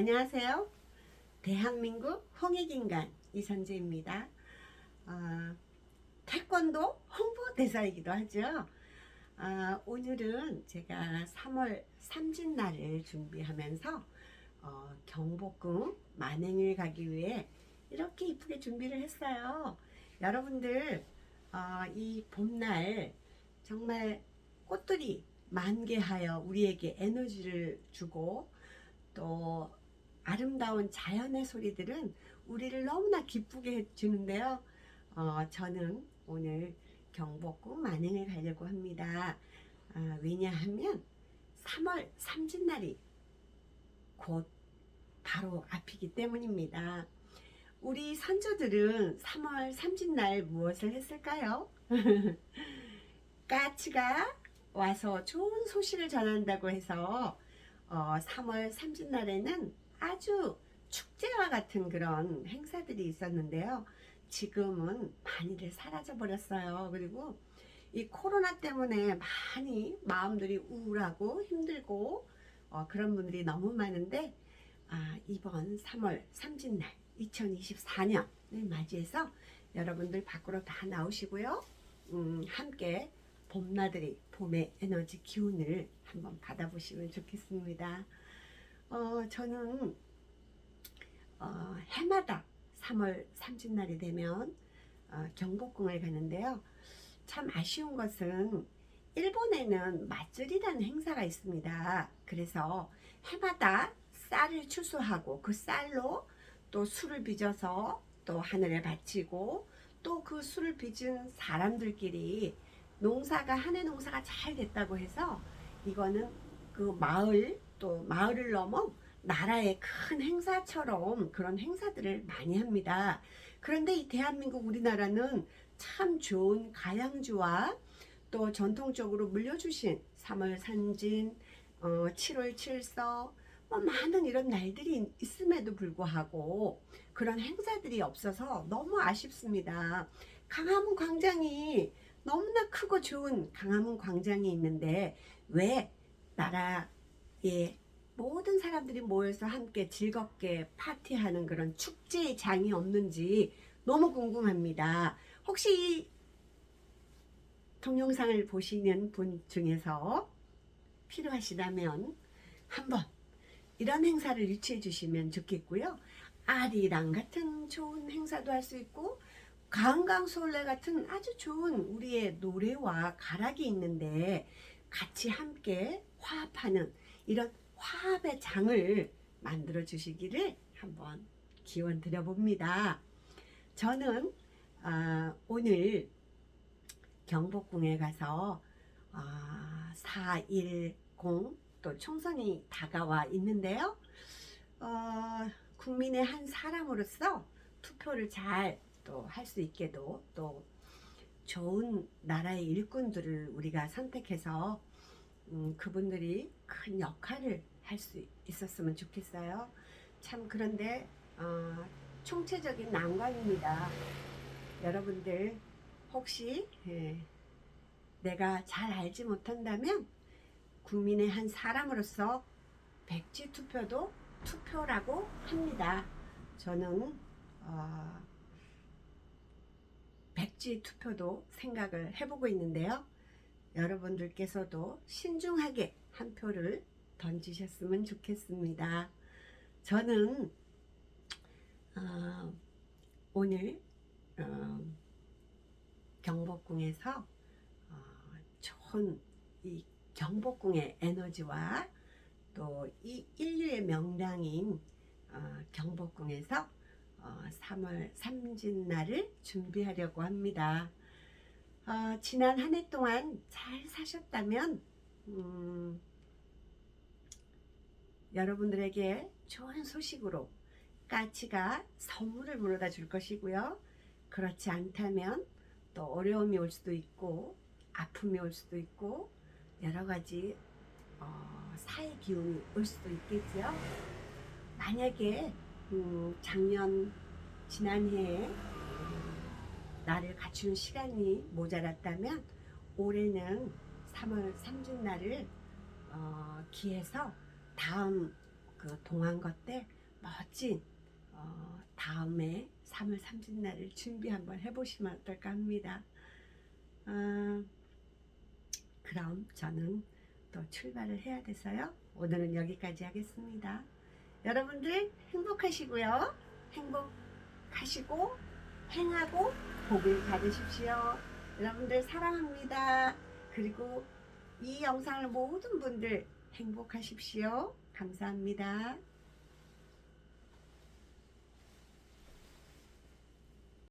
안녕하세요. 대한민국 홍익인간 이선재입니다. 아, 태권도 홍보대사이기도 하죠. 아, 오늘은 제가 3월 삼진날을 준비하면서 어, 경복궁 만행을 가기 위해 이렇게 이쁘게 준비를 했어요. 여러분들 어, 이 봄날 정말 꽃들이 만개하여 우리에게 에너지를 주고 또 아름다운 자연의 소리들은 우리를 너무나 기쁘게 해주는데요. 어, 저는 오늘 경복궁 만행을 가려고 합니다. 아, 왜냐하면 3월 삼진날이 곧 바로 앞이기 때문입니다. 우리 선조들은 3월 삼진날 무엇을 했을까요? 까치가 와서 좋은 소식을 전한다고 해서 어, 3월 삼진날에는 아주 축제와 같은 그런 행사들이 있었는데요. 지금은 많이들 사라져 버렸어요. 그리고 이 코로나 때문에 많이 마음들이 우울하고 힘들고 어, 그런 분들이 너무 많은데 아, 이번 3월 삼진날 2024년을 맞이해서 여러분들 밖으로 다 나오시고요. 음, 함께 봄나들이 봄의 에너지 기운을 한번 받아보시면 좋겠습니다. 어, 저는 어, 해마다 3월 삼진날이 되면 어, 경복궁을 가는데요. 참 아쉬운 것은 일본에는 맞절이라는 행사가 있습니다. 그래서 해마다 쌀을 추수하고 그 쌀로 또 술을 빚어서 또 하늘에 바치고 또 그 술을 빚은 사람들끼리 농사가 한 해 농사가 잘 됐다고 해서 이거는 그 마을 또 마을을 넘어 나라의 큰 행사처럼 그런 행사들을 많이 합니다. 그런데 이 대한민국 우리나라는 참 좋은 가양주와 또 전통적으로 물려주신 3월 산진, 어, 7월 칠서, 뭐 많은 이런 날들이 있음에도 불구하고 그런 행사들이 없어서 너무 아쉽습니다. 강화문 광장이 너무나 크고 좋은 강화문 광장이 있는데 왜 나라 의 모든 사람들이 모여서 함께 즐겁게 파티하는 그런 축제의 장이 없는지 너무 궁금합니다. 혹시 이 동영상을 보시는 분 중에서 필요하시다면 한번 이런 행사를 유치해 주시면 좋겠고요. 아리랑 같은 좋은 행사도 할 수 있고 강강솔레 같은 아주 좋은 우리의 노래와 가락이 있는데 같이 함께 화합하는 이런 화합의 장을 만들어 주시기를 한번 기원 드려 봅니다. 저는 아, 오늘 경복궁에 가서 아, 4.10 또 총선이 다가와 있는데요. 어, 국민의 한 사람으로서 투표를 잘 또 할 수 있게도 또 좋은 나라의 일꾼들을 우리가 선택해서 음, 그분들이 큰 역할을 할 수 있었으면 좋겠어요. 참 그런데 어, 총체적인 난관입니다. 여러분들 혹시 예, 내가 잘 알지 못한다면 국민의 한 사람으로서 백지 투표도 투표라고 합니다. 저는 어, 백지 투표도 생각을 해보고 있는데요. 여러분들께서도 신중하게 한 표를 던지셨으면 좋겠습니다. 저는 어, 오늘 어, 경복궁에서 어, 좋은 이 경복궁의 에너지와 또 이 인류의 명당인 어, 경복궁에서 어, 3월 삼진날을 준비하려고 합니다. 어, 지난 한 해 동안 잘 사셨다면 음, 여러분들에게 좋은 소식으로 까치가 선물을 물어다 줄 것이고요. 그렇지 않다면 또 어려움이 올 수도 있고 아픔이 올 수도 있고 여러 가지 어, 사회 기운이 올 수도 있겠죠. 만약에 음, 작년 지난해에 나를 갖추는 시간이 모자랐다면 올해는 3월 삼진날을 어, 기해서 다음 그 동안거 때 멋진 어, 다음에 3월 30날을 준비 한번 해보시면 어떨까 합니다. 아, 그럼 저는 또 출발을 해야 돼서요. 오늘은 여기까지 하겠습니다. 여러분들 행복하시고요. 행복하시고 행하고 복을 받으십시오. 여러분들 사랑합니다. 그리고 이 영상을 모든 분들 행복하십시오. 감사합니다.